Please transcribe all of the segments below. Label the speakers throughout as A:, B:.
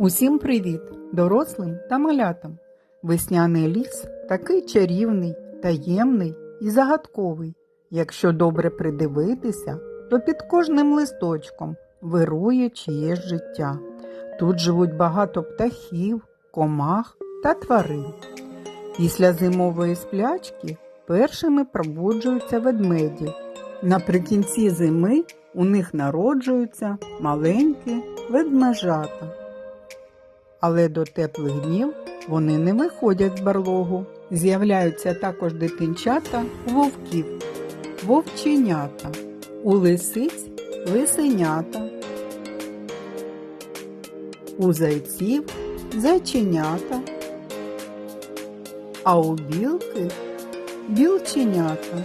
A: Усім привіт, дорослим та малятам. Весняний ліс такий чарівний, таємний і загадковий. Якщо добре придивитися, то під кожним листочком вирує чиєсь життя. Тут живуть багато птахів, комах та тварин. Після зимової сплячки першими пробуджуються ведмеді. Наприкінці зими у них народжуються маленькі ведмежата. Але до теплих днів вони не виходять з барлогу. З'являються також дитинчата у вовків, вовченята, у лисиць лисенята, у зайців зайченята, а у білки білченята.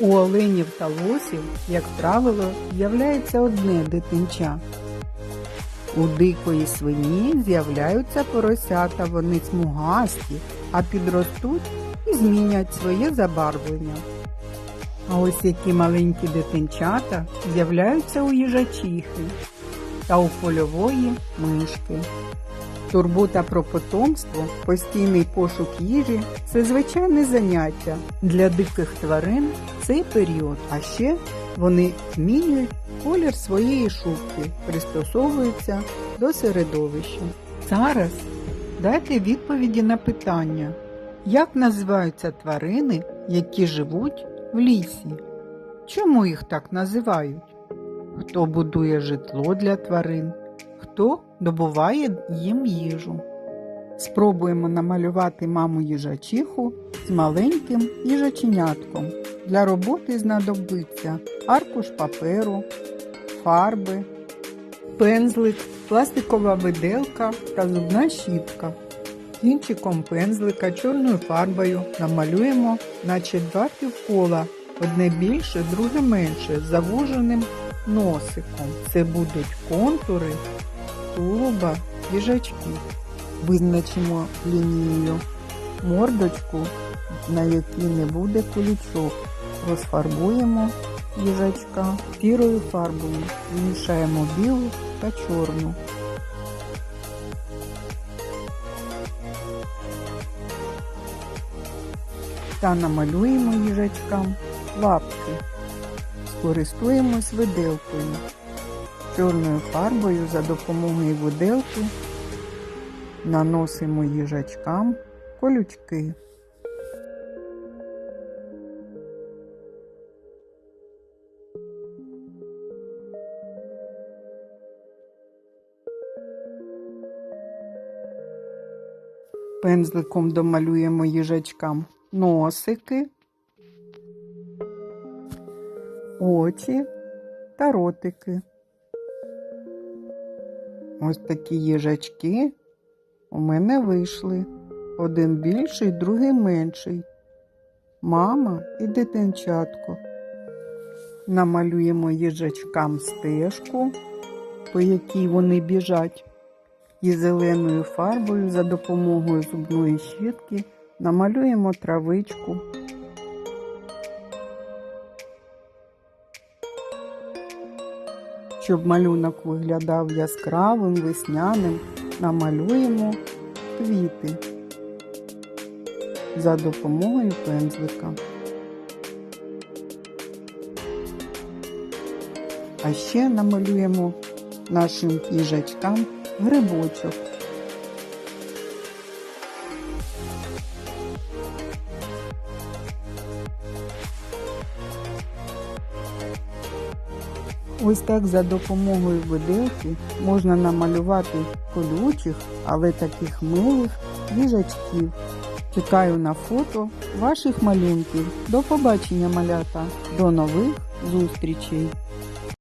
A: У оленів та лосів, як правило, з'являється одне дитинча. У дикої свині з'являються поросята, вони смугасті, а підростуть і змінять своє забарвлення. А ось які маленькі дитинчата з'являються у їжачихи та у польової мишки. Турбота про потомство, постійний пошук їжі це звичайне заняття для диких тварин цей період. А ще вони змінюють колір своєї шубки, пристосовуються до середовища. Зараз дайте відповіді на питання, як називаються тварини, які живуть в лісі? Чому їх так називають? Хто будує житло для тварин? Хто добуває їм їжу? Спробуємо намалювати маму їжачиху з маленьким їжаченятком. Для роботи знадобиться аркуш паперу, фарби, пензлик, пластикова виделка та зубна щітка. Кінчиком пензлика чорною фарбою намалюємо наче два півкола, одне більше, друге менше, завуженим носиком. Це будуть контури тулуба їжачків. Визначимо лінією мордочку, на якій не буде колючок. Розфарбуємо їжачка сірою фарбою. Змішаємо білу та чорну. Та намалюємо їжачкам лапки. Скористуємось виделкою. Чорною фарбою за допомогою виделки наносимо їжачкам колючки. Пензликом домалюємо їжачкам носики, очі та ротики. Ось такі їжачки у мене вийшли. Один більший, другий менший. Мама і дитинчатко. Намалюємо їжачкам стежку, по якій вони біжать, і зеленою фарбою за допомогою зубної щітки намалюємо травичку. Щоб малюнок виглядав яскравим, весняним, намалюємо квіти за допомогою пензлика. А ще намалюємо нашим їжачкам грибочок. Ось так за допомогою виделки можна намалювати колючих, але таких милих їжачків. Чекаю на фото ваших малюнків. До побачення, малята! До нових зустрічей!